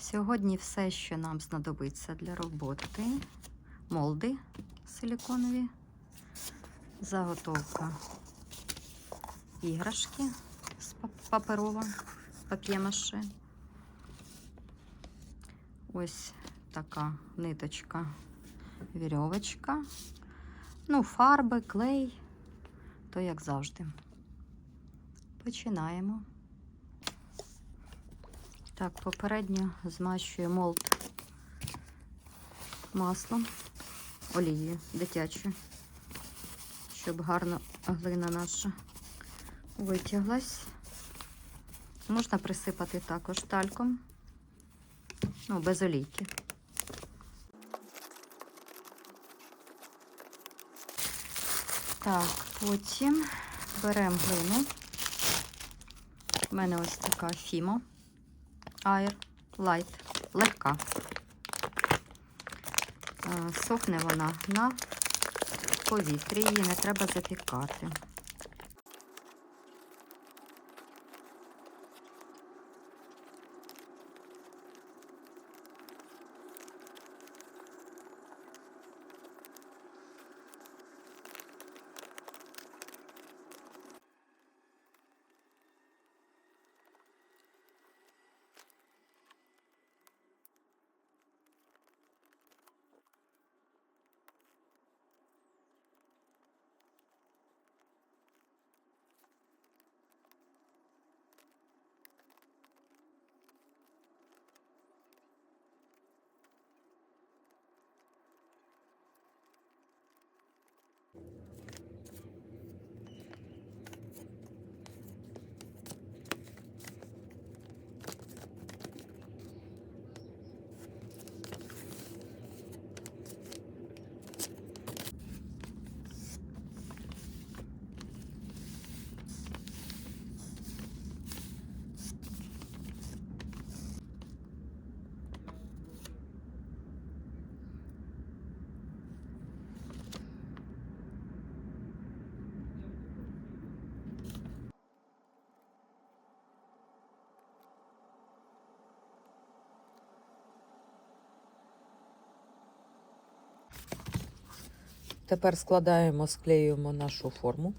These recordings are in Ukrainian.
Сьогодні все, що нам знадобиться для роботи. Молди силіконові, заготовка іграшки з пап- паперова, пап'ємаше. Ось така ниточка, вірьовочка. Ну, фарби, клей, то як завжди. Починаємо. Так, попередньо змащую молд маслом, олією дитячою, щоб гарно глина наша витяглась. Можна присипати також тальком, ну, без олійки. Так, потім беремо глину. У мене ось така фімо. Air Light. Легка. Е, Сохне вона на повітрі, її не треба запікати. Тепер складаємо, склеюємо нашу форму.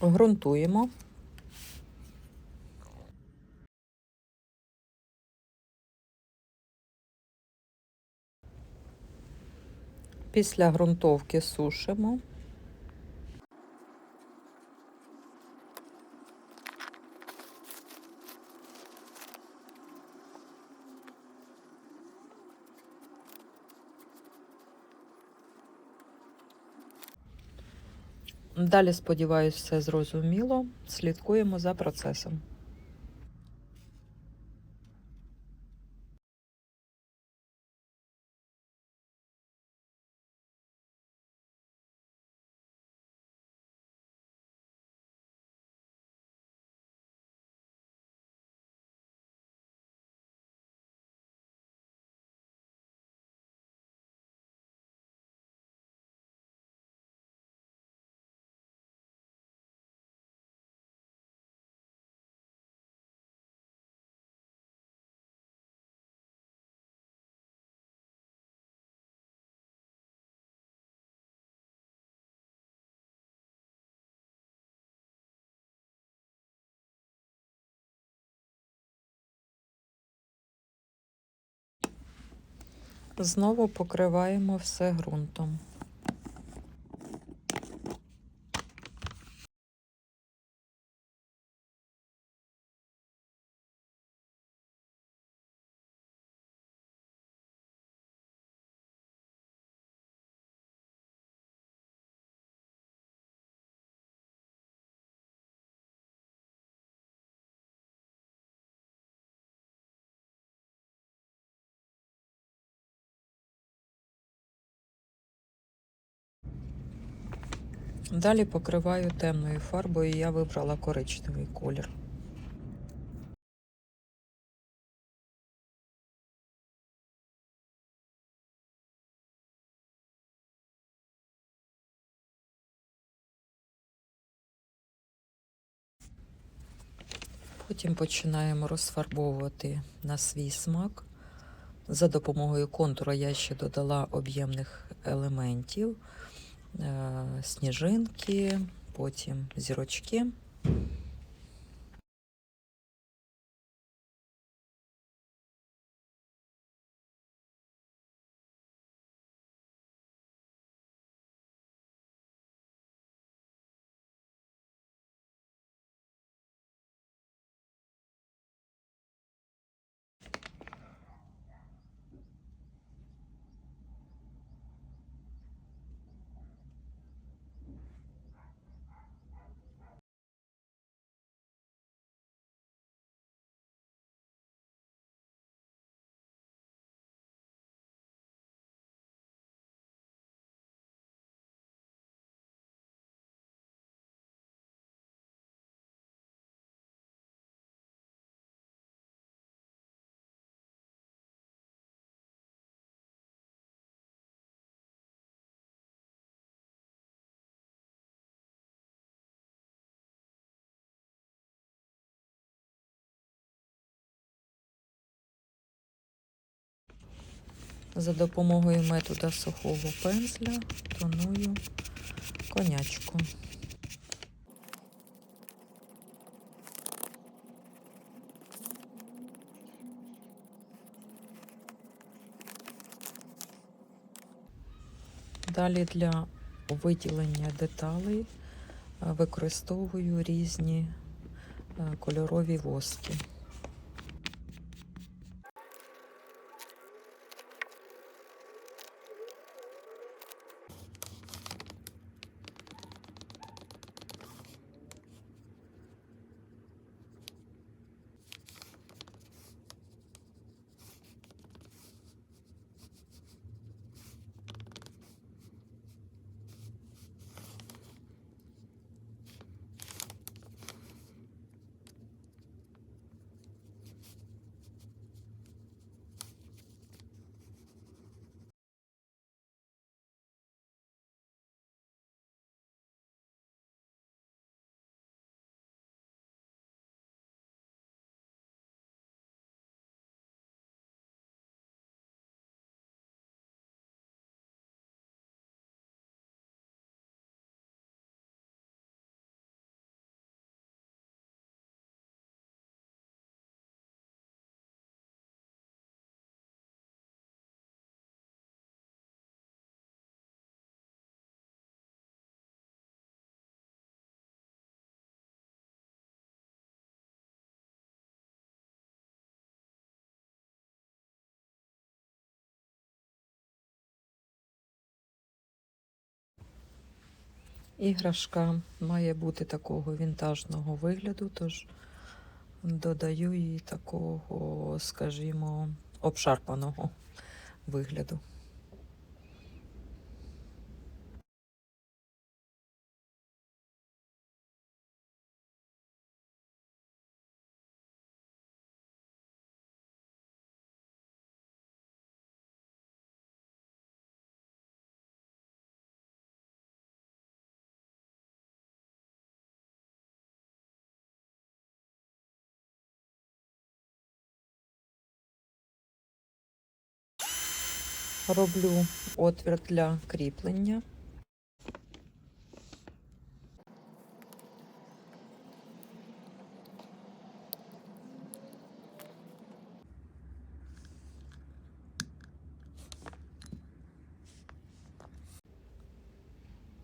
Грунтуємо. Після ґрунтовки сушимо. Далі, сподіваюся, все зрозуміло. Слідкуємо за процесом. Знову покриваємо все ґрунтом. Далі покриваю темною фарбою. Я вибрала коричневий колір. Потім починаємо розфарбовувати на свій смак. За допомогою контура я ще додала об'ємних елементів, сніжинки, потім зірочки. За допомогою метода сухого пензля тоную конячку. Далі для виділення деталей е, використовую різні е, кольорові воски. Іграшка має бути такого вінтажного вигляду, тож додаю їй такого, скажімо, обшарпаного вигляду. Роблю отвір для кріплення.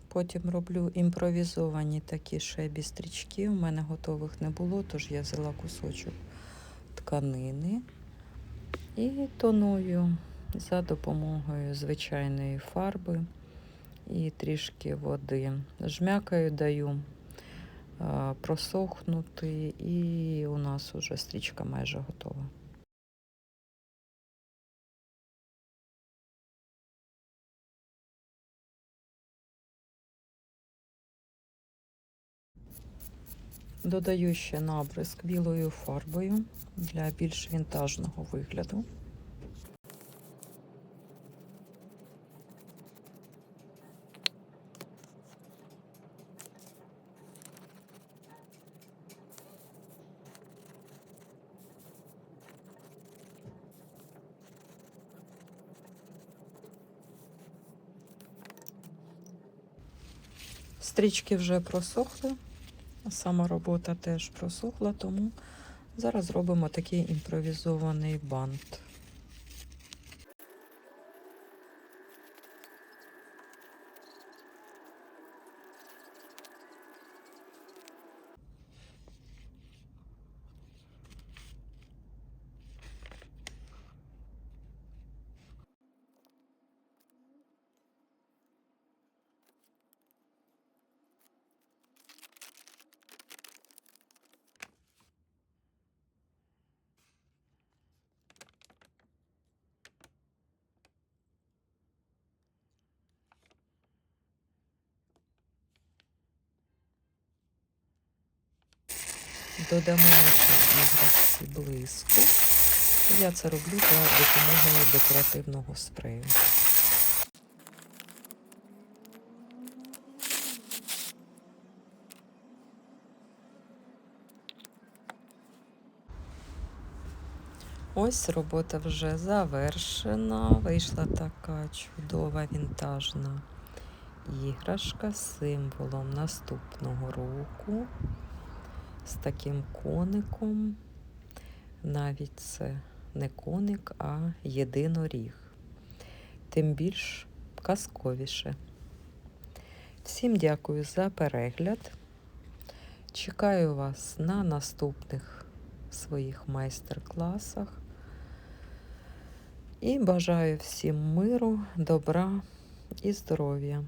Потім роблю імпровізовані такі шебі стрічки. У мене готових не було, тож я взяла кусочок тканини і тоную за допомогою звичайної фарби і трішки води. Жмякаю, даю просохнути, і у нас уже стрічка майже готова. Додаю ще набризк білою фарбою для більш вінтажного вигляду. Стрічки вже просохли, сама робота теж просохла, тому зараз робимо такий імпровізований бант. Додамо наші іграшці блиску. Я це роблю за допомогою декоративного спрею. Ось робота вже завершена. Вийшла така чудова вінтажна іграшка з символом наступного року з таким коником. Навіть це не коник, а єдиноріг. Тим більш казковіше. Всім дякую за перегляд. Чекаю вас на наступних своїх майстер-класах. І бажаю всім миру, добра і здоров'я.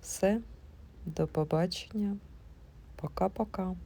Все, до побачення. Пока-пока.